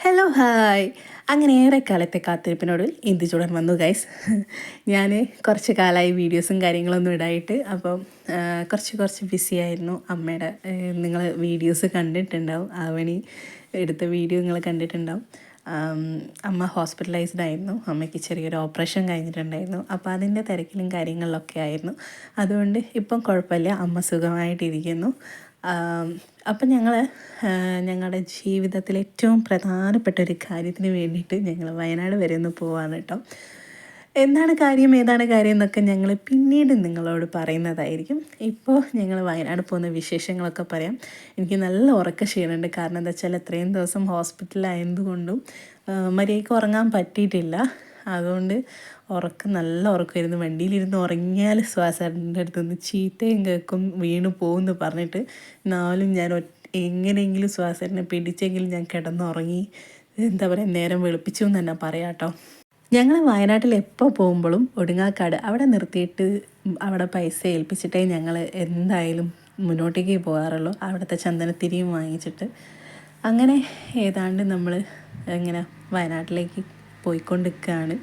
Hello hi അങ്ങനെ ഏറെ കാലത്തെ കാത്തിരിപ്പിനോട് ഇന്ദുചൂടൻ വന്നു ഗൈസ് ഞാൻ കുറച്ച് കാലമായി വീഡിയോസും കാര്യങ്ങളൊന്നും ഇടായിട്ട് അപ്പം കുറച്ച് കുറച്ച് ബിസി ആയിരുന്നു. അമ്മയുടെ നിങ്ങൾ വീഡിയോസ് കണ്ടിട്ടുണ്ടാവും. ആവണി എടുത്ത വീഡിയോ നിങ്ങൾ കണ്ടിട്ടുണ്ടാവും. അമ്മ ഹോസ്പിറ്റലൈസ്ഡ് ആയിരുന്നു. അമ്മയ്ക്ക് ചെറിയൊരു ഓപ്പറേഷൻ കഴിഞ്ഞിട്ടുണ്ടായിരുന്നു. അപ്പോൾ അതിന്റെ തിരക്കിലും കാര്യങ്ങളിലൊക്കെ ആയിരുന്നു. അതുകൊണ്ട് ഇപ്പം കുഴപ്പമില്ല. അമ്മ സുഖമായിട്ടിരിക്കുന്നു. അപ്പം ഞങ്ങൾ ഞങ്ങളുടെ ജീവിതത്തിൽ ഏറ്റവും പ്രധാനപ്പെട്ട ഒരു കാര്യത്തിന് വേണ്ടിയിട്ട് ഞങ്ങൾ വയനാട് വരെ ഒന്ന് പോവാണ് കേട്ടോ. എന്താണ് കാര്യം ഏതാണ് കാര്യം എന്നൊക്കെ ഞങ്ങൾ പിന്നീട് നിങ്ങളോട് പറയുന്നതായിരിക്കും. ഇപ്പോൾ ഞങ്ങൾ വയനാട് പോകുന്ന വിശേഷങ്ങളൊക്കെ പറയാം. എനിക്ക് നല്ല ഉറക്ക ക്ഷീണമുണ്ട് കാരണം എന്താ വെച്ചാൽ എത്രയും ദിവസം ഹോസ്പിറ്റലായതുകൊണ്ടും മര്യാദയ്ക്ക് ഉറങ്ങാൻ പറ്റിയിട്ടില്ല. അതുകൊണ്ട് ഉറക്കം നല്ല ഉറക്കമായിരുന്നു. വണ്ടിയിലിരുന്ന് ഉറങ്ങിയാൽ ശ്വാസത്തിന്റെ അടുത്തുനിന്ന് ചീത്തയും കേൾക്കും വീണ് പോകുമെന്ന് പറഞ്ഞിട്ട് നാലും ഞാൻ എങ്ങനെയെങ്കിലും ശ്വാസത്തിനെ പിടിച്ചെങ്കിലും ഞാൻ കിടന്നുറങ്ങി എന്താ പറയുക നേരം വെളുപ്പിച്ചു എന്ന് തന്നെ പറയാം കേട്ടോ. ഞങ്ങൾ വയനാട്ടിൽ എപ്പോൾ പോകുമ്പോഴും ഒടുങ്ങാക്കാട് അവിടെ നിർത്തിയിട്ട് അവിടെ പൈസ ഏൽപ്പിച്ചിട്ടേ ഞങ്ങൾ എന്തായാലും മുന്നോട്ടേക്ക് പോകാറുള്ളൂ. അവിടുത്തെ ചന്ദനത്തിരിയും വാങ്ങിച്ചിട്ട്. അങ്ങനെ ഏതാണ്ട് നമ്മൾ ഇങ്ങനെ വയനാട്ടിലേക്ക് പോയിക്കൊണ്ടിരിക്കുകയാണ്.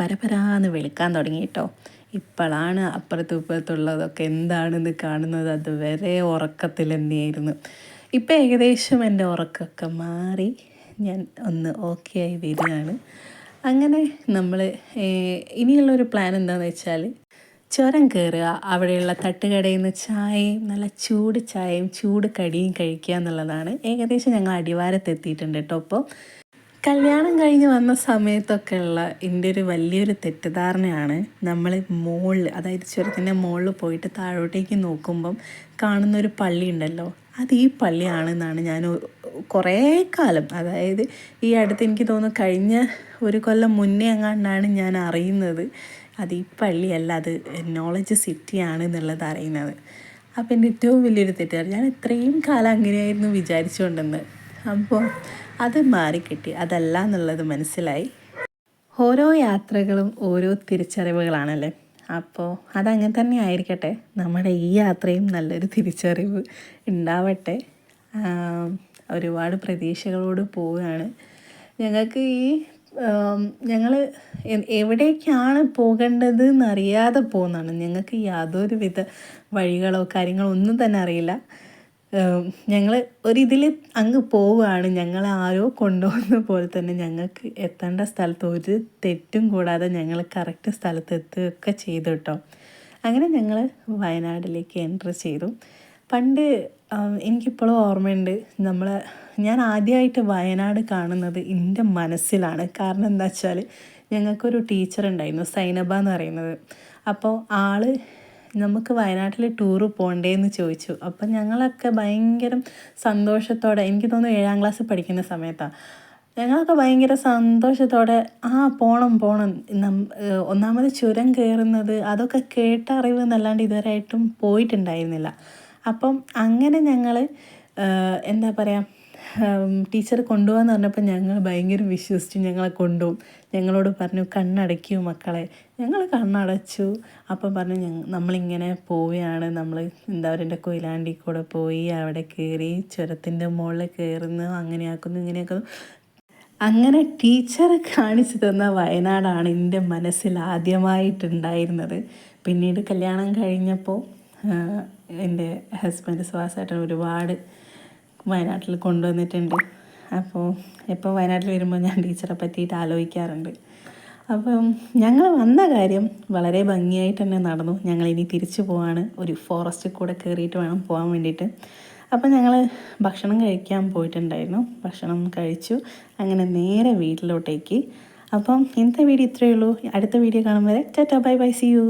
പരപരാന്ന് വിളിക്കാൻ തുടങ്ങി കേട്ടോ. ഇപ്പോഴാണ് അപ്പുറത്തും ഇപ്പുറത്തുള്ളതൊക്കെ എന്താണെന്ന് കാണുന്നത് അതുവരെ ഉറക്കത്തിൽ തന്നെയായിരുന്നു. ഇപ്പം ഏകദേശം എന്റെ ഉറക്കമൊക്കെ മാറി. ഞാൻ ഒന്ന് ഓക്കെ ആയി വരികയാണ്. അങ്ങനെ നമ്മൾ ഇനിയുള്ളൊരു പ്ലാൻ എന്താണെന്ന് വെച്ചാൽ ചുരം കയറുക. അവിടെയുള്ള തട്ടുകടയിൽ നിന്ന് ചായയും നല്ല ചൂട് ചായയും ചൂട് കടിയും കഴിക്കുക എന്നുള്ളതാണ്. ഏകദേശം ഞങ്ങൾ അടിവാരത്തെത്തിയിട്ടുണ്ട് കേട്ടോ അപ്പോൾ കല്യാണം കഴിഞ്ഞ് വന്ന സമയത്തൊക്കെ ഉള്ള എന്റെ ഒരു വലിയൊരു തെറ്റിദ്ധാരണയാണ് നമ്മൾ മുകളിൽ അതായത് ചുരത്തിന്റെ മുകളിൽ പോയിട്ട് താഴോട്ടേക്ക് നോക്കുമ്പം കാണുന്നൊരു പള്ളി ഉണ്ടല്ലോ അത് ഈ പള്ളിയാണെന്നാണ് ഞാൻ കുറേ കാലം അതായത് ഈ അടുത്ത് എനിക്ക് തോന്നുന്നു കഴിഞ്ഞ ഒരു കൊല്ലം മുന്നേ എങ്ങാണ്ടാണ് ഞാൻ അറിയുന്നത് അത് ഈ പള്ളിയല്ല അത് നോളജ് സിറ്റിയാണ് എന്നുള്ളത് അറിയുന്നത്. അപ്പം എന്റെ ഏറ്റവും വലിയൊരു തെറ്റാണ് ഞാൻ ഇത്രയും കാലം അങ്ങനെയായിരുന്നു വിചാരിച്ചുകൊണ്ടെന്ന് അപ്പോൾ അത് മാറിക്കിട്ടി അതല്ല എന്നുള്ളത് മനസ്സിലായി. ഓരോ യാത്രകളും ഓരോ തിരിച്ചറിവുകളാണല്ലേ? അപ്പോൾ അതങ്ങനെ തന്നെ ആയിരിക്കട്ടെ. നമ്മുടെ ഈ യാത്രയും നല്ലൊരു തിരിച്ചറിവ് ഉണ്ടാവട്ടെ. ഒരുപാട് പ്രതീക്ഷകളോട് പോവുകയാണ്. ഞങ്ങൾക്ക് ഈ ഞങ്ങൾ എവിടേക്കാണ് പോകേണ്ടത് എന്നറിയാതെ പോകുന്നതാണ് ഞങ്ങൾക്ക് യാതൊരുവിധ വഴികളോ കാര്യങ്ങളോ ഒന്നും തന്നെ അറിയില്ല. ഞങ്ങൾ ഒരിതിൽ അങ്ങ് പോവുകയാണ് ഞങ്ങൾ ആരോ കൊണ്ടുപോകുന്ന പോലെ തന്നെ ഞങ്ങൾക്ക് എത്തേണ്ട സ്ഥലത്ത് ഒരു തെറ്റും കൂടാതെ ഞങ്ങൾ കറക്റ്റ് സ്ഥലത്ത് എത്തുകയൊക്കെ ചെയ്തു കേട്ടോ. അങ്ങനെ ഞങ്ങൾ വയനാട്ടിലേക്ക് എൻട്രി ചെയ്തു. പണ്ട് എനിക്കിപ്പോഴും ഓർമ്മയുണ്ട് നമ്മൾ ഞാൻ ആദ്യമായിട്ട് വയനാട് കാണുന്നത് എന്റെ മനസ്സിലാണ്. കാരണം എന്താ വെച്ചാൽ ഞങ്ങൾക്കൊരു ടീച്ചർ ഉണ്ടായിരുന്നു സൈനബ എന്ന് പറയുന്നത്. അപ്പോൾ ആൾ നമുക്ക് വയനാട്ടിൽ ടൂറ് പോകണ്ടേന്ന് ചോദിച്ചു. അപ്പം ഞങ്ങളൊക്കെ ഭയങ്കര സന്തോഷത്തോടെ എനിക്ക് തോന്നുന്നു ഏഴാം ക്ലാസ് പഠിക്കുന്ന സമയത്താണ് ഞങ്ങളൊക്കെ ഭയങ്കര സന്തോഷത്തോടെ ആ പോണം പോണം. ഒന്നാമത് ചുരം കയറുന്നത് അതൊക്കെ കേട്ട അറിവ് എന്നല്ലാണ്ട് ഇതുവരെയായിട്ടും പോയിട്ടുണ്ടായിരുന്നില്ല. അപ്പം അങ്ങനെ ഞങ്ങൾ എന്താ പറയുക ടീച്ചർ കൊണ്ടുപോകാന്ന് പറഞ്ഞപ്പോൾ ഞങ്ങൾ ഭയങ്കര വിശ്വസിച്ചു. ഞങ്ങളെ കൊണ്ടുപോകും. ഞങ്ങളോട് പറഞ്ഞു കണ്ണടയ്ക്കൂ മക്കളെ. ഞങ്ങൾ കണ്ണടച്ചു. അപ്പം പറഞ്ഞു ഞങ്ങൾ നമ്മളിങ്ങനെ പോവുകയാണ്. നമ്മൾ എന്താ പറയുക കൊയിലാണ്ടി കൂടെ പോയി അവിടെ കയറി ചുരത്തിന്റെ മുകളിൽ കയറുന്നു അങ്ങനെയാക്കുന്നു ഇങ്ങനെയാക്കുന്നു. അങ്ങനെ ടീച്ചർ കാണിച്ചു തന്ന വയനാടാണ് എന്റെ മനസ്സിൽ ആദ്യമായിട്ടുണ്ടായിരുന്നത്. പിന്നീട് കല്യാണം കഴിഞ്ഞപ്പോൾ എന്റെ ഹസ്ബൻഡ് സുഹാസേട്ടൻ ഒരുപാട് വയനാട്ടിൽ കൊണ്ടുവന്നിട്ടുണ്ട്. അപ്പോൾ എപ്പോൾ വയനാട്ടിൽ വരുമ്പോൾ ഞാൻ ടീച്ചറെ പറ്റിയിട്ട് ആലോചിക്കാറുണ്ട്. അപ്പം ഞങ്ങൾ വന്ന കാര്യം വളരെ ഭംഗിയായിട്ട് തന്നെ നടന്നു. ഞങ്ങൾ ഇനി തിരിച്ചു പോവാണ്. ഒരു ഫോറസ്റ്റിൽ കൂടെ കയറിയിട്ട് വേണം പോകാൻ വേണ്ടിയിട്ട്. അപ്പം ഞങ്ങൾ ഭക്ഷണം കഴിക്കാൻ പോയിട്ടുണ്ടായിരുന്നു. ഭക്ഷണം കഴിച്ചു. അങ്ങനെ നേരെ വീട്ടിലോട്ടേക്ക്. അപ്പം ഇന്നത്തെ വീഡിയോ ഇത്രയേ ഉള്ളൂ. അടുത്ത വീഡിയോ കാണുമ്പോൾ tata bye bye see you.